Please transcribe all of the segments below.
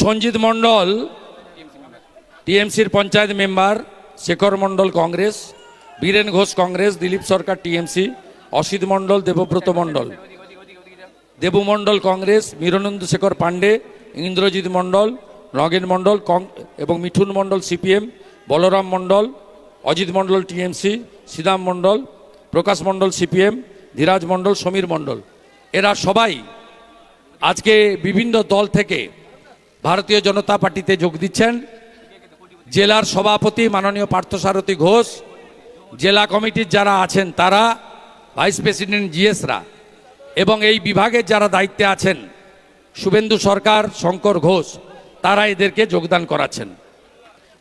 সঞ্জিত মণ্ডল, টিএমসির panchayat member, Shekhar Mondal Congress, Biren Ghosh Congress, Dilip Sarkar TMC, Asit Mondal, Debabrata Mondal. Debu Mondal Congress মিরনন্দ Shekhar Pandey, Indrajit Mondal, Nagen Mondal এবং Mithun Mondal CPM, Balaram Mondal, Ajit Mondal TMC Sriram Mondal, Prakash Mondal CPM, Dhiraj Mondal, Samir Mondal. এরা সবাই আজকে বিভিন্ন দল থেকে ভারতীয় জনতা পার্টিতে যোগ দিচ্ছেন। জেলার সভাপতি মাননীয় পার্থসারথী ঘোষ, জেলা কমিটির যারা আছেন তারা, ভাইস প্রেসিডেন্ট জিএসরা এবং এই বিভাগের যারা দায়িত্বে আছেন, শুভেন্দু সরকার, শঙ্কর ঘোষ, তারা এদেরকে যোগদান করাচ্ছেন।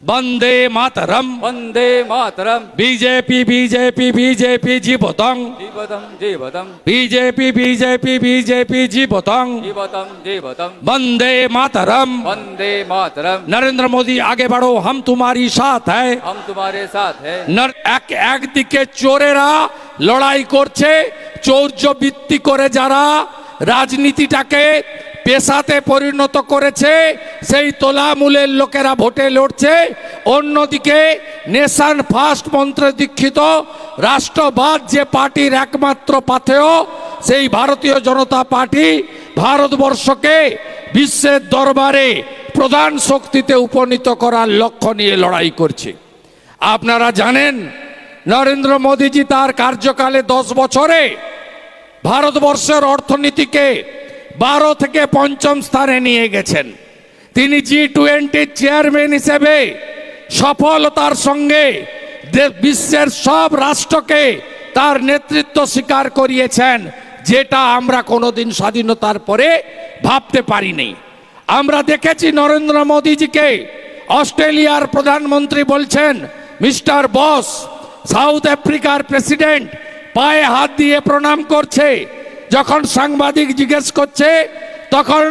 বন্দে মাতরম Vande Mataram BJP BJP BJP জীবতং जीवतं जीवतं BJP BJP BJP জীবতং जीवतं जीवतं বন্দে মাতরম वन्दे मातरम् নরেন্দ্র মোদী আগে বাড়ো হাম তোমারি সাথ হ্যায় हम तुम्हारे साथ हैं নর- এক একদিকে চোরেরা লড়াই করছে চৌর্য বৃত্তি করে যারা রাজনীতিটাকে পেশাতে পরিণত করেছে, সেই তোলামূলের লোকেরা ভোটে লড়ছে। অন্যদিকে নেশান ফার্স্ট মন্ত্রে দীক্ষিত রাষ্ট্রবাদ যে পার্টির একমাত্র পাথেয়, সেই ভারতীয় জনতা পার্টি ভারতবর্ষকে বিশ্বের দরবারে প্রধান শক্তিতে উপনীত করার লক্ষ্য নিয়ে লড়াই করছে। আপনারা জানেন, নরেন্দ্র মোদীজি তার কার্যকালে দশ বছরে ভারতবর্ষের অর্থনীতিকে বারো থেকে পঞ্চম স্থানে নিয়ে গেছেন। তিনি জি টোয়েন্টির চেয়ারম্যান হিসেবে সফলতার সঙ্গে বিশ্বের সব রাষ্ট্রকে তার নেতৃত্ব স্বীকার করিয়েছেন, যেটা আমরা কোনোদিন স্বাধীনতার পরে ভাবতে পারিনি। আমরা দেখেছি নরেন্দ্র মোদীজিকে অস্ট্রেলিয়ার প্রধানমন্ত্রী বলছেন, মিস্টার বস, সাউথ আফ্রিকার প্রেসিডেন্ট পায়ে হাত দিয়ে প্রণাম করছে যখন সাংবাদিক জিজ্ঞেস করছে, তখন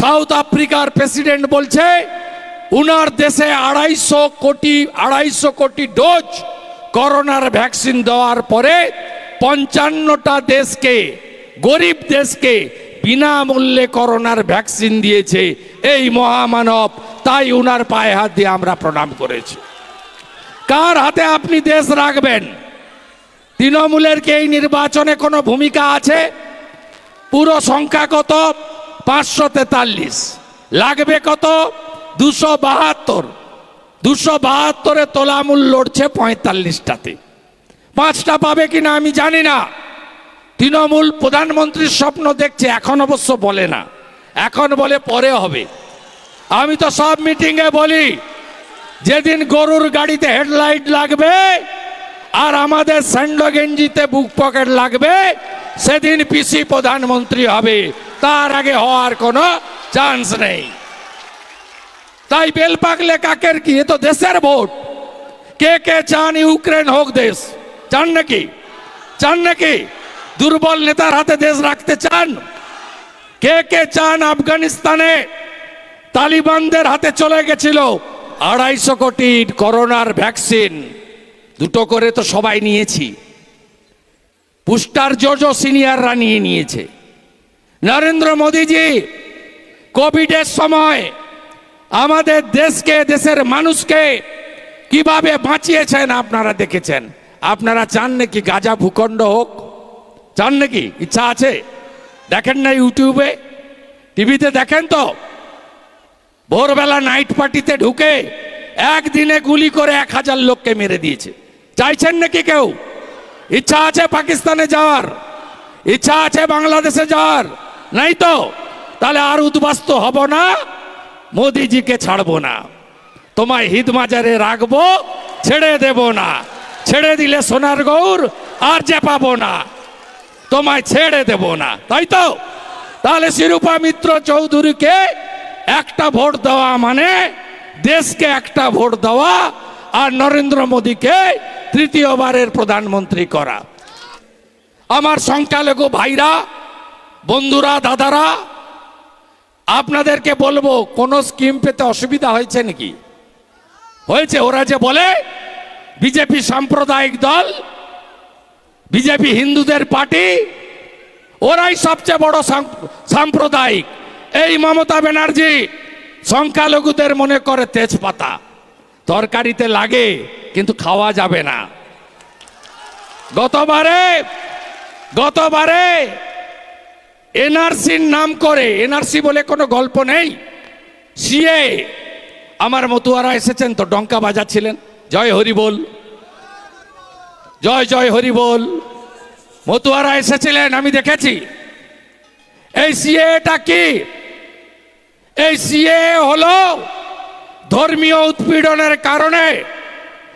সাউথ আফ্রিকার প্রেসিডেন্ট বলছে, উনার দেশে আড়াইশো কোটি আড়াইশো কোটি ডোজ করোনার ভ্যাকসিন দেওয়ার পরে পঞ্চান্নটা দেশকে, গরিব দেশকে বিনামূল্যে করোনার ভ্যাকসিন দিয়েছে। এই মহামানব, তাই উনার পায়ে হাত দিয়ে আমরা প্রণাম করেছি। কার হাতে আপনি দেশ রাখবেন? তৃণমূলের কি এই নির্বাচনে কোনো ভূমিকা আছে? পুরো সংখ্যা কত? পাঁচশো তেতাল্লিশ। লাগবে কত? দুশো বাহাত্তর। দুশো বাহাত্তরে তোলামূল লড়ছে পঁয়তাল্লিশটাতে। পাঁচটা পাবে কিনা আমি জানি না। তৃণমূল প্রধানমন্ত্রীর স্বপ্ন দেখছে, এখন অবশ্য বলে না। এখন বলে পরে হবে। আমি তো সব মিটিংয়ে বলি, যেদিন গরুর গাড়িতে হেডলাইট লাগবে আর আমাদের স্যান্ডো গেঞ্জিতে বুক পকেট লাগবে, সেদিন পিসি প্রধানমন্ত্রী হবে। তার আগে হওয়ার কোনো চান্স নেই। তাই বেল পাকলে কাকের কি? এ তো দেশের ভোট। কে কে চান ইউক্রেন হোক দেশ? চান নাকি? চান নাকি? দুর্বল নেতার হাতে দেশ রাখতে চান? কে কে চান আফগানিস্তানে? তালিবানদের হাতে চলে গেছিল আড়াইশো কোটি করোনার ভ্যাকসিন। দুটো করে তো সবাই নিয়েছি। পুস্টার জোজো সিনিয়ররা নিয়ে নিয়েছে। নরেন্দ্র মোদীজি কোভিডের সময় আমাদের দেশকে, দেশের মানুষকে কীভাবে বাঁচিয়েছেন আপনারা দেখেছেন? আপনারা চান নাকি গাজা ভূখণ্ড হোক? চান নাকি? ইচ্ছা আছে? দেখেন না ইউটিউবে? টিভিতে দেখেন তো? ভোরবেলা নাইট পার্টিতে ঢুকে একদিনে গুলি করে এক হাজার লোককে মেরে দিয়েছে। চাইছেন নাকি কেউ? ইচ্ছা আছে পাকিস্তানে যাওয়ার? ইচ্ছা আছে বাংলাদেশে যাওয়ার? নাই তো? তাহলে আর উদ্বাস্ত হব না, মোদিজিকে ছাড়বো না। তোমায় হিদমাজারে রাখব, ছেড়ে দেব না। ছেড়ে দিলে সোনার গৌর আর যে পাবো না। তোমায় ছেড়ে দেব না। তাই তো? তাহলে শিরূপা মিত্র চৌধুরীকে একটা ভোট দেওয়া মানে দেশকে একটা ভোট দেওয়া আর নরেন্দ্র মোদীকে তৃতীয়বারের প্রধানমন্ত্রী করা। আমার সংখ্যালঘু ভাইরা, বন্ধুরা, দাদারা, আপনাদেরকে বলব, কোনো স্কিম পেতে অসুবিধা হয়েছে নাকি? হয়েছে, ওরা যে বলে, বিজেপি সাম্প্রদায়িক দল, বিজেপি হিন্দুদের পার্টি, ওরাই সবচেয়ে বড় সাম- সাম্প্রদায়িক। এই মমতা ব্যানার্জি সংখ্যালঘুদের মনে করে তেজপাতা। তরকারিতে লাগে কিন্তু খাওয়া যাবে না। গতবারে গতবারে এনআরসির নাম করে, এনআরসি বলে কোনো গল্প নেই। সিএ, আমার মতুয়ারা এসেছেন তো, ডঙ্কা বাজাচ্ছিলেন। জয় হরি বল। জয় জয় হরি বল। মতুয়ারা এসেছিলেন, আমি দেখেছি। এই সিএটা কি? এই সিএ হলো ধর্মীয় উৎপীড়নের কারণে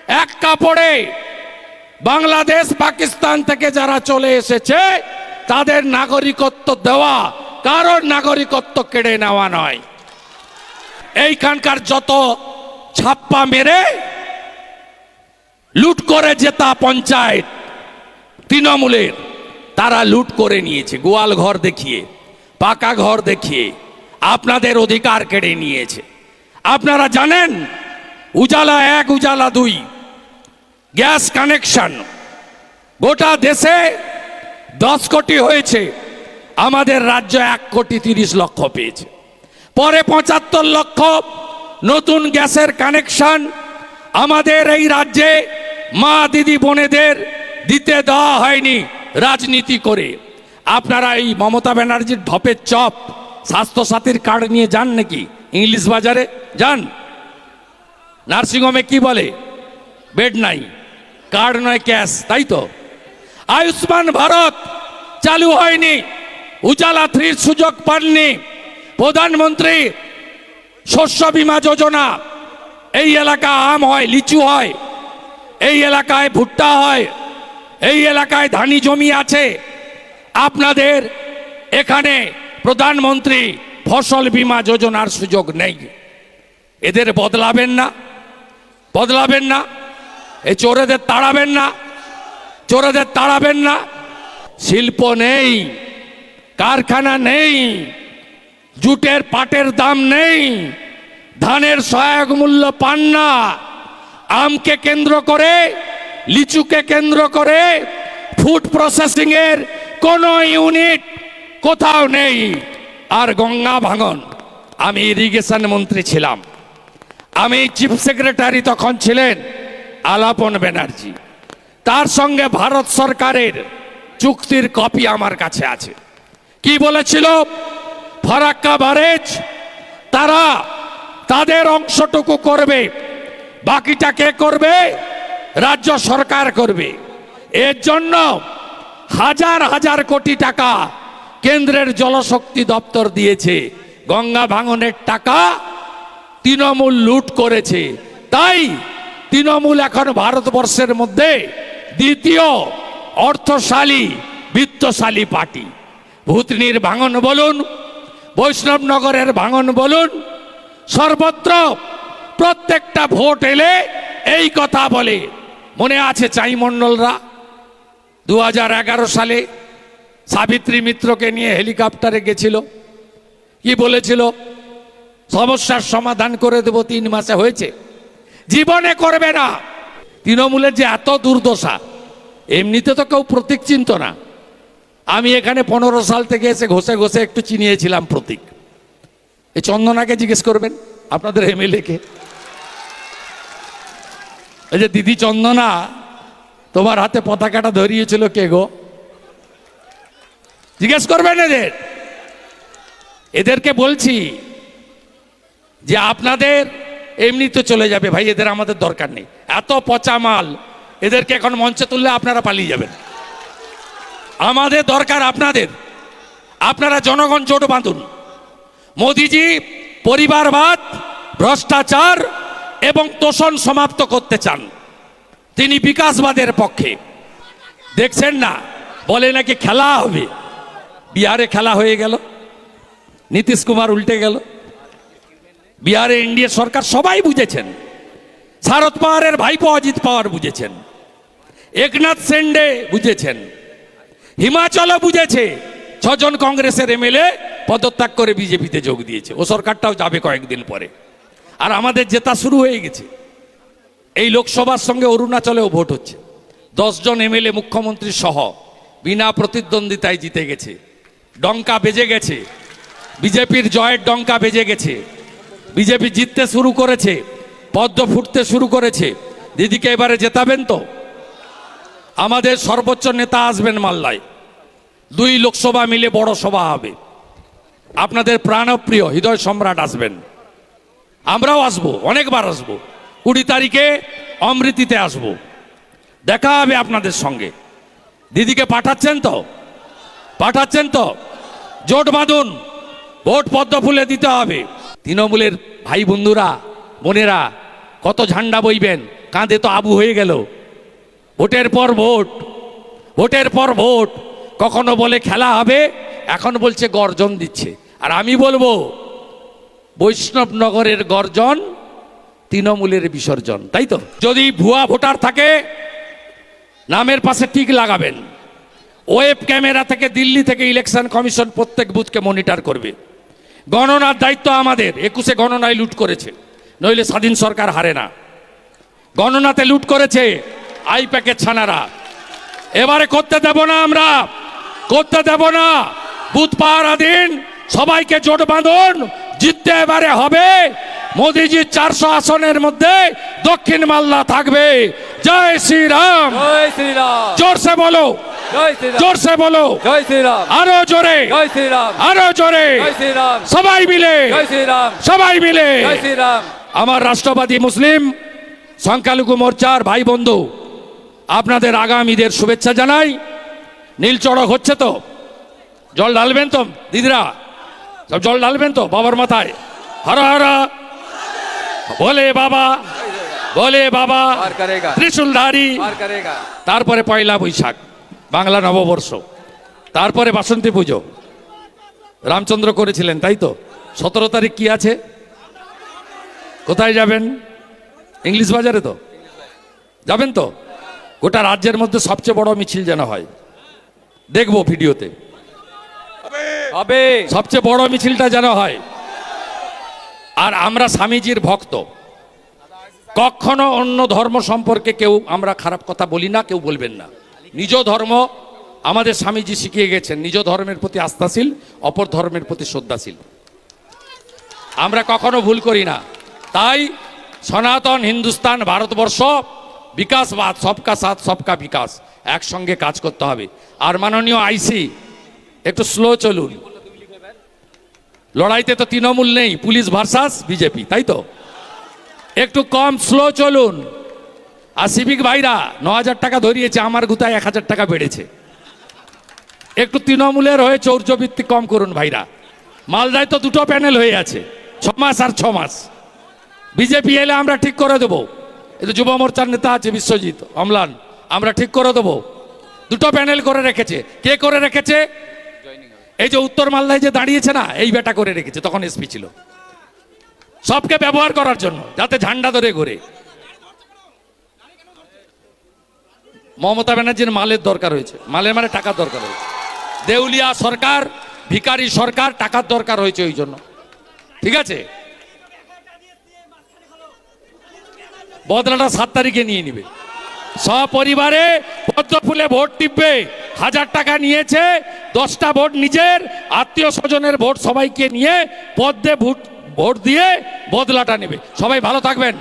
এক কাপড়ে বাংলাদেশ, পাকিস্তান থেকে যারা চলে এসেছে, তাদের নাগরিকত্ব দেওয়া কারোর নাগরিকত্ব কেড়ে নেওয়া নয়। এইখানকার যত ছাপ্পা মেরে লুট করে জেতা পঞ্চায়েত তৃণমূলের, তারা লুট করে নিয়েছে, গোয়াল ঘর দেখিয়ে, পাকা ঘর দেখিয়ে, আপনাদের অধিকার কেড়ে নিয়েছে। আপনারা জানেন, উজালা এক, উজালা দুই গ্যাস কানেকশন। গোটা দেশে দশ কোটি হয়েছে। আমাদের রাজ্য এক কোটি তিরিশ লক্ষ পেয়েছে। পরে পঁচাত্তর লক্ষ নতুন গ্যাসের কানেকশন আমাদের এই রাজ্যে মা দিদি বোনেদের দিতে দেওয়া হয়নি রাজনীতি করে। আপনারা এই মমতা ব্যানার্জির ঢপের চপ স্বাস্থ্যসাথীর কার্ড নিয়ে যান নাকি? ইংলিশ বাজারে? যান। নার্সিংহোমে কি বলে? বেড নাই। কার্ড নয়, ক্যাশ, তাই তো? আয়ুষ্মান ভারত চালু হয়নি, উজালা থ্রির সুযোগ পাননি। প্রধানমন্ত্রী শস্য বীমা যোজনা, এই এলাকা আম হয়, লিচু হয়, এই এলাকায় ভুট্টা হয়, এই এলাকায় ধানি জমি আছে। আপনাদের এখানে প্রধানমন্ত্রী ফসল বীমা যোজনার সুযোগ নেই। এদের বদলাবেন না বদলাবেন না। এই চোরেদের তাড়াবেন না। চোরেদের তাড়াবেন না। শিল্প নেই, কারখানা নেই, জুটের পাটের দাম নেই, ধানের সহায়ক মূল্য পান না। আমকে কেন্দ্র করে, লিচুকে কেন্দ্র করে ফুড প্রসেসিং এর কোনো ইউনিট কোথাও নেই। আর গঙ্গা ভাঙন। আমি ইরিগেশন মন্ত্রী ছিলাম। আমি চিফ সেক্রেটারি তখন ছিলেন। আলাপন ব্যানার্জি। তার সঙ্গে ভারত সরকারের চুক্তির কপি আমার কাছে আছে। কি বলেছিল? ফারাক্কা বারেজ, তারা তাদের অংশটুকু করবে, বাকিটা কে করবে? রাজ্য সরকার করবে। এর জন্য হাজার হাজার কোটি টাকা কেন্দ্রের জলশক্তি দপ্তর দিয়েছে। গঙ্গা ভাঙনের টাকা তৃণমূল লুট করেছে। তাই তৃণমূল এখন ভারতবর্ষের মধ্যে দ্বিতীয় অর্থশালী, বিত্তশালী পার্টি। ভূতনির ভাঙন বলুন, বৈষ্ণবনগরের ভাঙন বলুন, সর্বত্র প্রত্যেকটা ভোট এলে এই কথা বলে। মনে আছে চাই মণ্ডলরা দু সালে সাবিত্রী মিত্রকে নিয়ে হেলিকপ্টারে গেছিল। কি বলেছিল? সমস্যার সমাধান করে দেব, তিন মাসে হয়েছে। জীবনে করবে না। তৃণমূলের যে এত দুর্দশা, এমনিতে তো কেউ প্রতীক চিনত না। আমি এখানে পনেরো সাল থেকে এসে ঘষে ঘষে একটু চিনিয়েছিলাম প্রতীক। এই চন্দনাকে জিজ্ঞেস করবেন, আপনাদের এমএলএ কে এই যে দিদি চন্দনা, তোমার হাতে পতাকাটা ধরিয়েছিল কে গো? জিজ্ঞেস করবেন এদের। এদেরকে বলছি যে আপনাদের এমনি তো চলে যাবে ভাই, এদের আমাদের দরকার নেই। এত পচা মাল, এদেরকে এখন মঞ্চে তুললে আপনারা পালিয়ে যাবেন। আমাদের দরকার আপনাদের। আপনারা জনগণ জোট বাঁধুন। মোদিজি, পরিবারবাদ, ভ্রষ্টাচার এবং তোষণ সমাপ্ত করতে চান। তিনি বিকাশবাদের পক্ষে। দেখছেন না? বলে নাকি খেলা হবে। বিহারে খেলা হয়ে গেল। নীতিশ কুমার উল্টে গেল। বিহারে এনডিএ সরকার সবাই বুঝেছেন। শারদ পাওয়ারের ভাইপো অজিত পাওয়ার বুঝেছেন। একনাথ সেন্ডে বুঝেছেন। হিমাচলও বুঝেছে। ছজন কংগ্রেসের এমএলএ পদত্যাগ করে বিজেপিতে যোগ দিয়েছে। ও সরকারটাও যাবে কয়েকদিন পরে। আর আমাদের জেতা শুরু হয়ে গেছে। এই লোকসভার সঙ্গে অরুণাচলেও ভোট হচ্ছে। দশজন এমএলএ মুখ্যমন্ত্রী সহ বিনা প্রতিদ্বন্দ্বিতায় জিতে গেছে। ডঙ্কা বেজে গেছে। বিজেপির জয়ের ডঙ্কা বেজে গেছে। বিজেপি জিততে শুরু করেছে, পদ্ম ফুটতে শুরু করেছে। দিদিকে এবারে জেতাবেন তো? আমাদের সর্বোচ্চ নেতা আসবেন মাল্লায় দুই লোকসভা মিলে বড় সভা হবে। আপনাদের প্রাণপ্রিয় হৃদয় সম্রাট আসবেন। আমরাও আসব, অনেকবার আসব। কুড়ি তারিখে অমৃতিতে আসব। দেখা হবে আপনাদের সঙ্গে। দিদিকে পাঠাচ্ছেন তো? পাঠাচ্ছেন তো? জোট বাঁধুন। ভোট পদ্ম ফুলে দিতে হবে। তৃণমূলের ভাই বন্ধুরা, বোনেরা, কত ঝান্ডা বইবেন, কাঁধে তো আবু হয়ে গেল। ভোটের পর ভোট, ভোটের পর ভোট, কখনো বলে খেলা হবে, এখন বলছে গর্জন দিচ্ছে। আর আমি বলব বৈষ্ণবনগরের গর্জন, তৃণমূলের বিসর্জন, তাই তো? যদি ভুয়া ভোটার থাকে, নামের পাশে টিক লাগাবেন। ওয়েব ক্যামেরা থেকে দিল্লি থেকে ইলেকশন কমিশন প্রত্যেক বুথকে মনিটর করবে। গণনার দায়িত্ব আমাদের। একুশে গণনায় লুট করেছে। নইলে স্বাধীন সরকার হারে না। গণনাতে লুট করেছে আই প্যাকেট ছানারা। এবারে করতে দেব না আমরা। করতে দেব না। বুধ পাহারা দিন সবাইকে জোট বাঁধুন। জিততে এবারে হবে। মোদিজির চারশো আসনের মধ্যে দক্ষিণ মালদা থাকবে। জয় শ্রীরাম। জয় শ্রীরাম। জোরসে বলো। জোরসে বলো। আরও জোরে। আরও জোরে। সবাই মিলে। সবাই মিলে। আমার রাষ্ট্রবাদী মুসলিম সংখ্যালঘু মোর্চার ভাই বন্ধু আপনাদের আগামীদের শুভেচ্ছা জানাই। নীল চড়ক হচ্ছে তো। জল ঢালবেন তো দিদিরা? সব জল ঢালবেন তো বাবার মাথায়। হর হর। বলে বাবা বলে বাবা ত্রিশুলধারী। তারপরে পয়লা বৈশাখ বাংলা নববর্ষ। তারপরে বাসন্তী পুজো। রামচন্দ্র করেছিলেন তাই তো? সতেরো তারিখ কি আছে? কোথায় যাবেন? ইংলিশ বাজারে তো? যাবেন তো? গোটা রাজ্যের মধ্যে সবচেয়ে বড় মিছিল যেন হয়। দেখব ভিডিওতে। হবে। সবচেয়ে বড় মিছিলটা যেন হয়। আর আমরা স্বামীজির ভক্ত। কখনো অন্য ধর্ম সম্পর্কে কেউ আমরা খারাপ কথা বলি না, কেউ বলবেন না। নিজ ধর্ম আমাদের স্বামীজি শিখিয়ে গেছেন, নিজ ধর্মের প্রতি আস্থাশীল, অপর ধর্মের প্রতি শ্রদ্ধাশীল। আমরা কখনো ভুল করি না। তাই সনাতন হিন্দুস্তান ভারতবর্ষ বিকাশবাদ, সবকা সাথ, সবকা বিকাশ, একসঙ্গে কাজ করতে হবে। আর মাননীয় আইসি, একটু স্লো চলুন। লড়াইতে তো তৃণমূল নেই, পুলিশ ভার্সাস বিজেপি, তাই তো? একটু কম, স্লো চলুন। আর সিভিক ভাইরা ন হাজার টাকা ধরিয়েছে, আমার গুতায় এক হাজার টাকা বেড়েছে। একটু তৃণমূলের হয়ে চৌর্যবৃত্তি কম করুন ভাইরা। মালদায় তো দুটো প্যানেল হয়ে আছে, ছ মাস আর ছ মাস। বিজেপি এলে আমরা ঠিক করে দেবো। এই তো যুব মোর্চার নেতা আছে বিশ্বজিৎ, অমলান, আমরা ঠিক করে দেবো। দুটো প্যানেল করে রেখেছে। কে করে রেখেছে? এই যে উত্তর মালদায় যে দাঁড়িয়েছে না, এই বেটা করে রেখেছে, তখন এসপি ছিল। সবকে ব্যবহার করার জন্য, যাতে ঝান্ডা ধরে ঘুরে। মমতা ব্যানার্জির মালের দরকার হয়েছে। মালের মানে টাকার দরকার হয়েছে। দেউলিয়া সরকার, ভিকারি সরকার, টাকার দরকার হয়েছে ওই জন্য। ঠিক আছে? বদলাটা সাত তারিখে নিয়ে নিবে। সপরিবারে পদ্ম ফুলে ভোট টিপবে, হাজার টাকা নিয়েছে, দশটা ভোট নিজের, আত্মীয় স্বজনের ভোট সবাইকে নিয়ে পদ্মে ভোট ভোট দিয়ে বদলাটা নেবে। সবাই ভালো থাকবেন।